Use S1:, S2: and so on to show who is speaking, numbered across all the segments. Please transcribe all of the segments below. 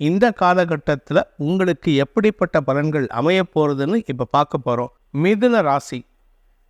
S1: இந்த காலகட்டத்தில் உங்களுக்கு எப்படிப்பட்ட பலன்கள் அமைய போகிறதுன்னு இப்போ பார்க்க போகிறோம் மிதுன ராசி.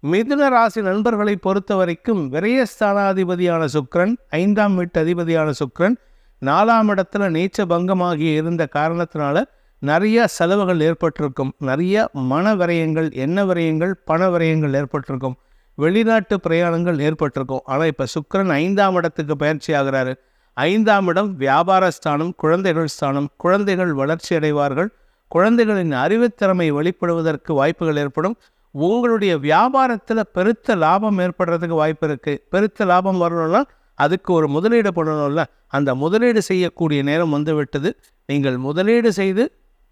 S1: மிதுன ராசி நண்பர்களை பொறுத்த வரைக்கும் விரயஸ்தானாதிபதியான சுக்ரன் ஐந்தாம் வீட்டு அதிபதியான சுக்ரன் நாலாம் இடத்துல நீச்ச பங்கமாகி இருந்த காரணத்தினால நிறைய செலவுகள் ஏற்பட்டிருக்கும். நிறைய மன விரயங்கள் எண்ண விரயங்கள் பண விரயங்கள் ஏற்பட்டிருக்கும். வெளிநாட்டு பிரயாணங்கள் ஏற்பட்டிருக்கும். ஆனால் இப்போ சுக்ரன் ஐந்தாம் இடத்துக்கு பயிற்சி ஆகிறாரு. ஐந்தாம் இடம் வியாபார ஸ்தானம் குழந்தைகள் ஸ்தானம் குழந்தைகள் வளர்ச்சி அடைவார்கள். குழந்தைகளின் அறிவுத்திறமை வெளிப்படுவதற்கு வாய்ப்புகள் ஏற்படும். உங்களுடைய வியாபாரத்தில் பெருத்த லாபம் ஏற்படுறதுக்கு வாய்ப்பு இருக்குது பெருத்த லாபம் வரணும்னா அதுக்கு ஒரு முதலீடு பண்ணணும்ல. அந்த முதலீடு செய்யக்கூடிய நேரம் வந்துவிட்டது. நீங்கள் முதலீடு செய்து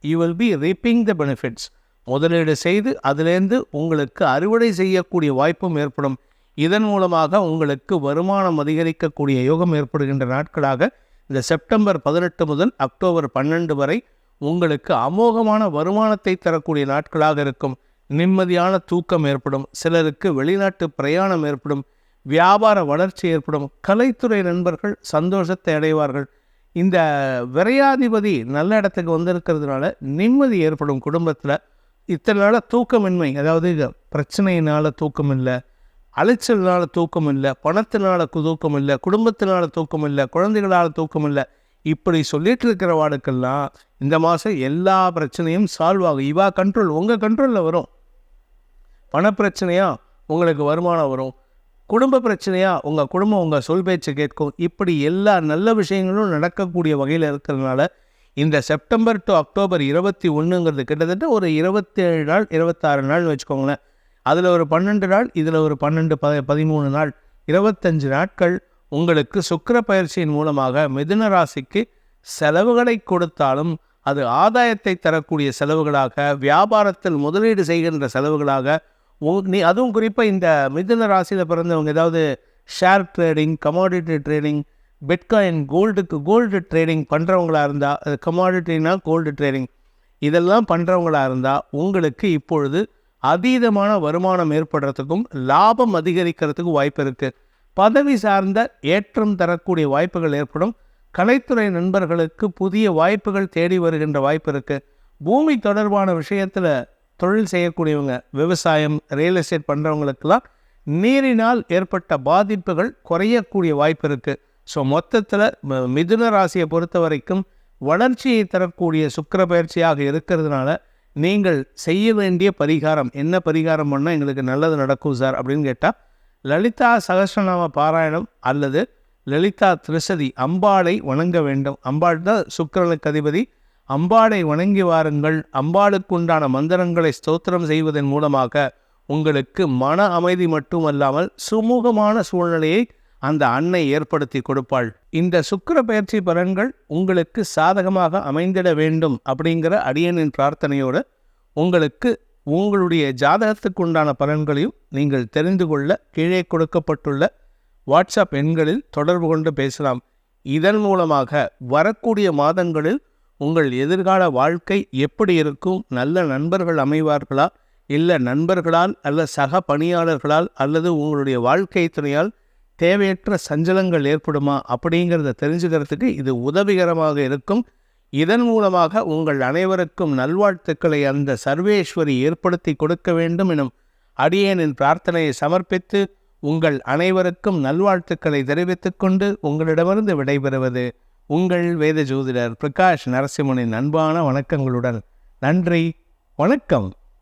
S1: you will be reaping the benefits முதலீடு செய்து அதிலேருந்து உங்களுக்கு அறுவடை செய்யக்கூடிய வாய்ப்பும் ஏற்படும். இதன் மூலமாக உங்களுக்கு வருமானம் அதிகரிக்கக்கூடிய யோகம் ஏற்படுகின்ற நாட்களாக இந்த செப்டம்பர் பதினெட்டு முதல் அக்டோபர் பன்னெண்டு வரை உங்களுக்கு அமோகமான வருமானத்தை தரக்கூடிய நாட்களாக இருக்கும். நிம்மதியான தூக்கம் ஏற்படும் சிலருக்கு வெளிநாட்டு பிரயாணம் ஏற்படும் வியாபார வளர்ச்சி ஏற்படும் கலைத்துறை நண்பர்கள் சந்தோஷத்தை அடைவார்கள். இந்த விரையாதிபதி நல்ல இடத்துக்கு வந்திருக்கிறதுனால நிம்மதி ஏற்படும் குடும்பத்தில். இத்தனை நாளாக தூக்கமின்மை அதாவது பிரச்சனையினால் தூக்கம் இல்லை அலைச்சல்னால தூக்கம் இல்லை பணத்தினால் தூக்கம் இல்லை குடும்பத்தினால தூக்கம் இல்லை குழந்தைகளால் தூக்கம் இல்லை இப்படி சொல்லிட்டு இருக்கிற வாடுக்கெல்லாம் இந்த மாதம் எல்லா பிரச்சனையும் சால்வ் ஆகும். இவா கண்ட்ரோல் உங்கள் கண்ட்ரோலில் வரும். பணப்பிரச்சனையாக உங்களுக்கு வருமானம் வரும். குடும்ப பிரச்சனையா? உங்கள் குடும்பம் உங்கள் சொல் பேச்சு கேட்கும். இப்படி எல்லா நல்ல விஷயங்களும் நடக்கக்கூடிய வகையில் இருக்கிறதுனால இந்த செப்டம்பர் டு அக்டோபர் இருபத்தி ஒன்றுங்கிறது கிட்டத்தட்ட ஒரு இருபத்தேழு நாள் இருபத்தாறு நாள் வச்சுக்கோங்களேன். அதில் ஒரு பன்னெண்டு நாள் இதில் ஒரு பன்னெண்டு ப பதிமூணு நாள். இருபத்தஞ்சு நாட்கள் உங்களுக்கு சுக்கிர பயிற்சியின் மூலமாக மிதுன ராசிக்கு செலவுகளை கொடுத்தாலும் அது ஆதாயத்தை தரக்கூடிய செலவுகளாக வியாபாரத்தில் முதலீடு செய்கின்ற செலவுகளாக நீ அதுவும் குறிப்பாக இந்த மிதுன ராசியில் பிறந்தவங்க ஏதாவது share trading commodity trading bitcoin கோல்டுக்கு gold trading பண்ணுறவங்களா இருந்தால் கமாடிட்டினா கோல்டு ட்ரேடிங் இதெல்லாம் பண்ணுறவங்களா இருந்தால் உங்களுக்கு இப்பொழுது அதீதமான வருமானம் ஏற்படுறதுக்கும் லாபம் அதிகரிக்கிறதுக்கும் வாய்ப்பு இருக்குது பதவி சார்ந்த ஏற்றம் தரக்கூடிய வாய்ப்புகள் ஏற்படும். கலைத்துறை நண்பர்களுக்கு புதிய வாய்ப்புகள் தேடி வருகின்ற வாய்ப்பு இருக்குது பூமி தொடர்பான விஷயத்தில் தொழில் செய்யக்கூடியவங்க விவசாயம் ரியல் எஸ்டேட் பண்ணுறவங்களுக்கெல்லாம் நீரினால் ஏற்பட்ட பாதிப்புகள் குறையக்கூடிய வாய்ப்பு இருக்குது ஸோ மொத்தத்தில் மிதுன ராசியை பொறுத்த வரைக்கும் வளர்ச்சியை தரக்கூடிய சுக்கிர பயிற்சியாக இருக்கிறதுனால நீங்கள் செய்ய வேண்டிய பரிகாரம் என்ன பரிகாரம் பண்ணால் எங்களுக்கு நல்லது நடக்கும் சார் அப்படின்னு கேட்டால் லலிதா சகஸ்ரநாம பாராயணம் அல்லது லலிதா திரிசதி அம்பாளை வணங்க வேண்டும். அம்பாள் தான் சுக்கரனுக்கு அதிபதி. அம்பாளை வணங்கி வாருங்கள். அம்பாளுக்குண்டான மந்திரங்களை ஸ்தோத்திரம் செய்வதன் மூலமாக உங்களுக்கு மன அமைதி மட்டுமல்லாமல் சுமூகமான சூழ்நிலையை அந்த அன்னை ஏற்படுத்தி கொடுப்பாள். இந்த சுக்கிர பயிற்சி பலன்கள் உங்களுக்கு சாதகமாக அமைந்திட வேண்டும் அப்படிங்கிற அடியனின் பிரார்த்தனையோடு உங்களுக்கு உங்களுடைய ஜாதகத்துக்கு உண்டான பலன்களையும் நீங்கள் தெரிந்து கொள்ள கீழே கொடுக்கப்பட்டுள்ள வாட்ஸ்அப் எண்களில் தொடர்பு கொண்டு பேசலாம். இதன் மூலமாக வரக்கூடிய மாதங்களில் உங்கள் எதிர்கால வாழ்க்கை எப்படி இருக்கும்? நல்ல நண்பர்கள் அமைவார்களா? இல்லை நண்பர்களால் அல்ல சக பணியாளர்களால் அல்லது உங்களுடைய வாழ்க்கை துணையால் தேவையற்ற சஞ்சலங்கள் ஏற்படுமா அப்படிங்கிறத தெரிஞ்சுக்கிறதுக்கு இது உதவிகரமாக இருக்கும். இதன் மூலமாக உங்கள் அனைவருக்கும் நல்வாழ்த்துக்களை அந்த சர்வேஸ்வரி ஏற்படுத்தி கொடுக்க வேண்டும் எனும் அடியேனின் பிரார்த்தனையை சமர்ப்பித்து உங்கள் அனைவருக்கும் நல்வாழ்த்துக்களை தெரிவித்துக் கொண்டு உங்களிடமிருந்து விடைபெறுவது உங்கள் வேத ஜோதிடர் பிரகாஷ் நரசிம்மனின் அன்பான வணக்கங்களுடன். நன்றி வணக்கம்.